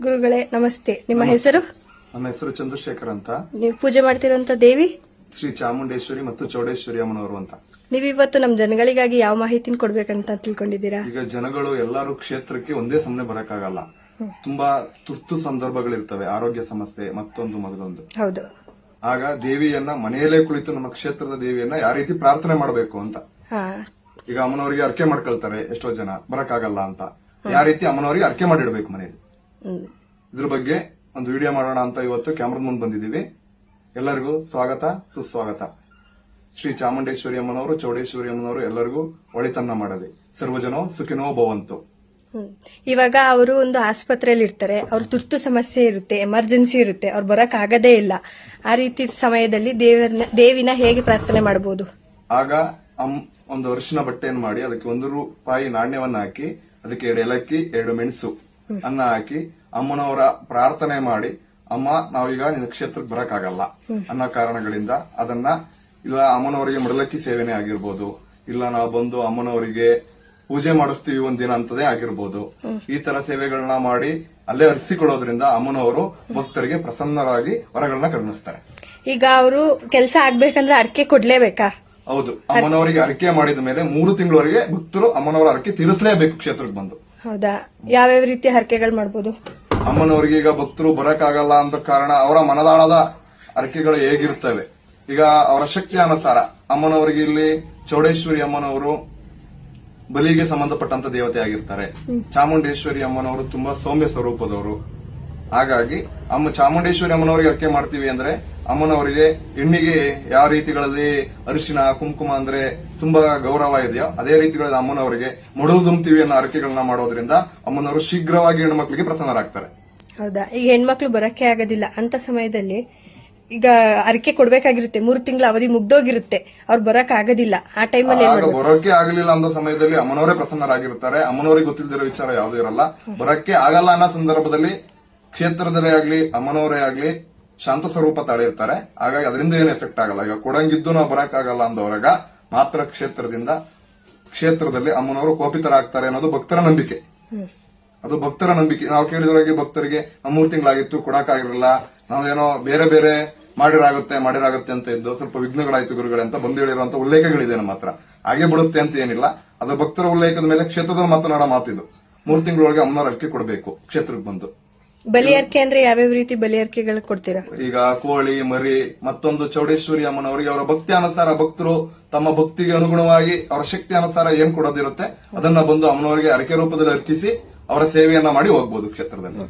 ಗುರುಗಳೇ ನಮಸ್ತೆ. ನಿಮ್ಮ ಹೆಸರು? ನಮ್ಮ ಹೆಸರು ಚಂದ್ರಶೇಖರ್ ಅಂತ. ನೀವು ಪೂಜೆ ಮಾಡ್ತಿರೋಂತ ದೇವಿ? ಶ್ರೀ ಚಾಮುಂಡೇಶ್ವರಿ ಮತ್ತು ಚೌಡೇಶ್ವರಿ ಅಮ್ಮನವರು ಅಂತ. ನೀವಿವತ್ತು ನಮ್ಮ ಜನಗಳಿಗಾಗಿ ಯಾವ ಮಾಹಿತಿ ಕೊಡ್ಬೇಕಂತ ತಿಳ್ಕೊಂಡಿದ್ದೀರಾ? ಈಗ ಜನಗಳು ಎಲ್ಲರೂ ಕ್ಷೇತ್ರಕ್ಕೆ ಒಂದೇ ಸಮನೆ ಬರಕ್ಕಾಗಲ್ಲ. ತುಂಬಾ ತುರ್ತು ಸಂದರ್ಭಗಳಿರ್ತವೆ ಆರೋಗ್ಯ ಸಮಸ್ಯೆ ಮತ್ತೊಂದು ಮಗದೊಂದು ಹೌದು. ಆಗ ದೇವಿಯನ್ನ ಮನೆಯಲ್ಲೇ ಕುಳಿತು ನಮ್ಮ ಕ್ಷೇತ್ರದ ದೇವಿಯನ್ನ ಯಾವ ರೀತಿ ಪ್ರಾರ್ಥನೆ ಮಾಡಬೇಕು ಅಂತ. ಹಾ. ಈಗ ಅಮ್ಮನವರಿಗೆ ಅರ್ಕೆ ಮಾಡ್ಕೊಳ್ತಾರೆ ಎಷ್ಟೋ ಜನ ಬರಕ್ಕಾಗಲ್ಲ ಅಂತ. ಯಾವ ರೀತಿ ಅಮ್ಮನವರಿಗೆ ಅರ್ಕೆ ಮಾಡಿಡ್ಬೇಕು ಮನೆಯಲ್ಲಿ. ಇದ್ರ ಬಗ್ಗೆ ಒಂದು ವಿಡಿಯೋ ಮಾಡೋಣ ಅಂತ ಇವತ್ತು ಕ್ಯಾಮ್ರದ ಮುಂದೆ ಬಂದಿದ್ದೀವಿ. ಎಲ್ಲರಿಗೂ ಸ್ವಾಗತ ಸುಸ್ವಾಗತ. ಶ್ರೀ ಚಾಮುಂಡೇಶ್ವರಿ ಅಮ್ಮನವರು ಚೌಡೇಶ್ವರಿ ಅಮ್ಮನವರು ಎಲ್ಲರಿಗೂ ಒಳಿತನ್ನ ಮಾಡಲಿ. ಸರ್ವಜನೋ ಸುಖಿನೋ ಭವಂತು. ಇವಾಗ ಅವರು ಒಂದು ಆಸ್ಪತ್ರೆಯಲ್ಲಿ ಇರ್ತಾರೆ. ಅವ್ರ ತುರ್ತು ಸಮಸ್ಯೆ ಇರುತ್ತೆ ಎಮರ್ಜೆನ್ಸಿ ಇರುತ್ತೆ ಅವ್ರು ಬರಕ್ ಆಗದೇ ಇಲ್ಲ. ಆ ರೀತಿ ಸಮಯದಲ್ಲಿ ದೇವರನ್ನ ದೇವಿನ ಹೇಗೆ ಪ್ರಾರ್ಥನೆ ಮಾಡಬಹುದು ಆಗ ಅಮ್ ಒಂದು ಅರಿಶಿನ ಬಟ್ಟೆಯನ್ನು ಮಾಡಿ ಅದಕ್ಕೆ ಒಂದು ರೂಪಾಯಿ ನಾಣ್ಯವನ್ನ ಹಾಕಿ ಅದಕ್ಕೆ ಎರಡು ಏಲಕ್ಕಿ ಎರಡು ಮೆಣಸು. ಅನ್ನ ಹಾಕಿ ಅಮ್ಮನವರ ಪ್ರಾರ್ಥನೆ ಮಾಡಿ ಅಮ್ಮ ನಾವೀಗ ನಿನ್ನ ಕ್ಷೇತ್ರಕ್ಕೆ ಬರಕ್ಕಾಗಲ್ಲ. ಅನ್ನೋ ಕಾರಣಗಳಿಂದ ಅದನ್ನ ಇಲ್ಲ ಅಮ್ಮನವರಿಗೆ ಮಡಲಕ್ಕಿ ಸೇವೆನೇ ಆಗಿರ್ಬೋದು ಇಲ್ಲ ನಾವು ಬಂದು ಅಮ್ಮನವರಿಗೆ ಪೂಜೆ ಮಾಡಿಸ್ತೀವಿ ಒಂದಿನ ಅಂತದೇ ಆಗಿರ್ಬೋದು. ಈ ತರ ಸೇವೆಗಳನ್ನ ಮಾಡಿ ಅಲ್ಲೇ ಅರಿಸಿಕೊಳ್ಳೋದ್ರಿಂದ ಅಮ್ಮನವರು ಭಕ್ತರಿಗೆ ಪ್ರಸನ್ನರಾಗಿ ವರಗಳನ್ನ ಕರುಣಿಸ್ತಾರೆ. ಈಗ ಅವರು ಕೆಲಸ ಆಗ್ಬೇಕಂದ್ರೆ ಅಡಿಕೆ ಕೊಡ್ಲೇಬೇಕಾ? ಹೌದು. ಅಮ್ಮನವರಿಗೆ ಅಡಿಕೆ ಮಾಡಿದ ಮೇಲೆ ಮೂರು ತಿಂಗಳವರೆಗೆ ಭಕ್ತರು ಅಮ್ಮನವರ ಅಡಿಕೆ ತೀರಿಸಲೇಬೇಕು ಕ್ಷೇತ್ರಕ್ಕೆ ಬಂದು. ಹೌದಾ? ಯಾವ್ಯಾವ ರೀತಿ ಹರಕೆಗಳು ಮಾಡ್ಬೋದು? ಅಮ್ಮನವರಿಗೆ ಈಗ ಭಕ್ತರು ಬರಕ್ಕಾಗಲ್ಲ ಅಂತ ಕಾರಣ ಅವರ ಮನದಾಳದ ಹರಕೆಗಳು ಹೇಗಿರ್ತವೆ? ಈಗ ಅವರ ಶಕ್ತಿ ಅನುಸಾರ ಅಮ್ಮನವರಿಗೆ ಇಲ್ಲಿ ಚೌಡೇಶ್ವರಿ ಅಮ್ಮನವರು ಬಲಿಗೆ ಸಂಬಂಧಪಟ್ಟಂತ ದೇವತೆ ಆಗಿರ್ತಾರೆ. ಚಾಮುಂಡೇಶ್ವರಿ ಅಮ್ಮನವರು ತುಂಬಾ ಸೌಮ್ಯ ಸ್ವರೂಪದವರು. ಹಾಗಾಗಿ ಅಮ್ಮ ಚಾಮುಂಡೇಶ್ವರಿ ಅಮ್ಮನವರಿಗೆ ಹರಕೆ ಮಾಡ್ತೀವಿ ಅಂದ್ರೆ ಅಮ್ಮನವರಿಗೆ ಹೆಣ್ಣಿಗೆ ಯಾವ ರೀತಿಗಳಲ್ಲಿ ಅರಿಶಿನ ಕುಂಕುಮ ಅಂದ್ರೆ ತುಂಬಾ ಗೌರವ ಇದೆಯೋ ಅದೇ ರೀತಿಗಳಲ್ಲಿ ಅಮ್ಮನವರಿಗೆ ಮೊಡಲು ದುಂಬ್ತೀವಿ ಅನ್ನೋ ಅರಕೆಗಳನ್ನ ಮಾಡೋದ್ರಿಂದ ಅಮ್ಮನವರು ಶೀಘ್ರವಾಗಿ ಹೆಣ್ಮಕ್ಳಿಗೆ ಪ್ರಸನ್ನರಾಗ್ತಾರೆ. ಹೌದಾ? ಈಗ ಹೆಣ್ಮಕ್ಳು ಬರಕ್ಕೆ ಆಗೋದಿಲ್ಲ. ಅಂತ ಸಮಯದಲ್ಲಿ ಈಗ ಅರಿಕೆ ಕೊಡ್ಬೇಕಾಗಿರುತ್ತೆ. ಮೂರು ತಿಂಗಳ ಅವಧಿ ಮುಗ್ದೋಗಿರುತ್ತೆ. ಅವ್ರು ಬರಕ್ ಆಗೋದಿಲ್ಲ. ಆ ಟೈಮಲ್ಲಿ ಬರೋಕೆ ಆಗಲಿಲ್ಲ ಅಂತ ಸಮಯದಲ್ಲಿ ಅಮ್ಮನವರೇ ಪ್ರಸನ್ನರಾಗಿರ್ತಾರೆ ಅಮ್ಮನವರಿಗೆ ಗೊತ್ತಿಲ್ಲದಿರೋ ವಿಚಾರ ಯಾವ್ದು ಇರಲ್ಲ. ಬರಕ್ಕೆ ಆಗಲ್ಲ ಅನ್ನೋ ಸಂದರ್ಭದಲ್ಲಿ ಕ್ಷೇತ್ರದಲ್ಲೇ ಆಗ್ಲಿ ಅಮ್ಮನವರೇ ಆಗ್ಲಿ ಶಾಂತ ಸ್ವರೂಪ ತಡೆಯಿರ್ತಾರೆ ಹಾಗಾಗಿ ಅದರಿಂದ ಏನು ಎಫೆಕ್ಟ್ ಆಗಲ್ಲ. ಈಗ ಕೊಡಂಗಿದ್ದು ನಾವು ಬರಕ್ಕಾಗಲ್ಲ ಅಂದವರಾಗ ಮಾತ್ರ ಕ್ಷೇತ್ರದಿಂದ ಕ್ಷೇತ್ರದಲ್ಲಿ ಅಮ್ಮನವರು ಕೋಪಿತರಾಗ್ತಾರೆ ಅನ್ನೋದು ಭಕ್ತರ ನಂಬಿಕೆ. ಅದು ಭಕ್ತರ ನಂಬಿಕೆ. ನಾವು ಕೇಳಿದವರಾಗಿ ಭಕ್ತರಿಗೆ ಮೂರು ತಿಂಗಳಾಗಿತ್ತು ಕೊಡಕ್ಕಾಗಿರಲಿಲ್ಲ. ನಾವೇನೋ ಬೇರೆ ಬೇರೆ ಮಾಡಿರಾಗುತ್ತೆ ಮಾಡಿರಾಗುತ್ತೆ ಅಂತ ಇದ್ದು ಸ್ವಲ್ಪ ವಿಘ್ನಗಳಾಯ್ತು ಗುರುಗಳೇ ಅಂತ ಬಂದು ಹೇಳಿರುವಂತ ಉಲ್ಲೇಖಗಳಿದೆ ನಮ್ಮ ಹತ್ರ. ಹಾಗೆ ಬಿಡುತ್ತೆ ಅಂತ ಏನಿಲ್ಲ. ಅದು ಭಕ್ತರ ಉಲ್ಲೇಖದ ಮೇಲೆ ಕ್ಷೇತ್ರದಲ್ಲಿ ಮಾತನಾಡೋ ಮಾತಿದು. ಮೂರು ತಿಂಗಳೊಳಗೆ ಅಮ್ಮನವ್ರ ಅರ್ಕೆ ಕೊಡಬೇಕು ಕ್ಷೇತ್ರಕ್ಕೆ ಬಂದು. ಬಲಿ ಅರ್ಕೆ ಅಂದ್ರೆ ಯಾವ್ಯಾವ ರೀತಿ ಬಲಿಯರ್ಕೆಗಳು ಕೊಡ್ತೀರಾ? ಈಗ ಕೋಳಿ, ಮರಿ, ಮತ್ತೊಂದು ಚೌಡೇಶ್ವರಿ ಅಮ್ಮನವರಿಗೆ ಅವರ ಭಕ್ತಿ ಅನುಸಾರ ಭಕ್ತರು ತಮ್ಮ ಭಕ್ತಿಗೆ ಅನುಗುಣವಾಗಿ ಅವರ ಶಕ್ತಿ ಅನುಸಾರ ಏನ್ ಕೊಡೋದಿರುತ್ತೆ, ಅದನ್ನ ಬಂದು ಅಮ್ಮನವರಿಗೆ ಅರಕೆ ರೂಪದಲ್ಲಿ ಅರ್ಪಿಸಿ ಅವರ ಸೇವೆಯನ್ನ ಮಾಡಿ ಹೋಗ್ಬೋದು ಕ್ಷೇತ್ರದಲ್ಲಿ.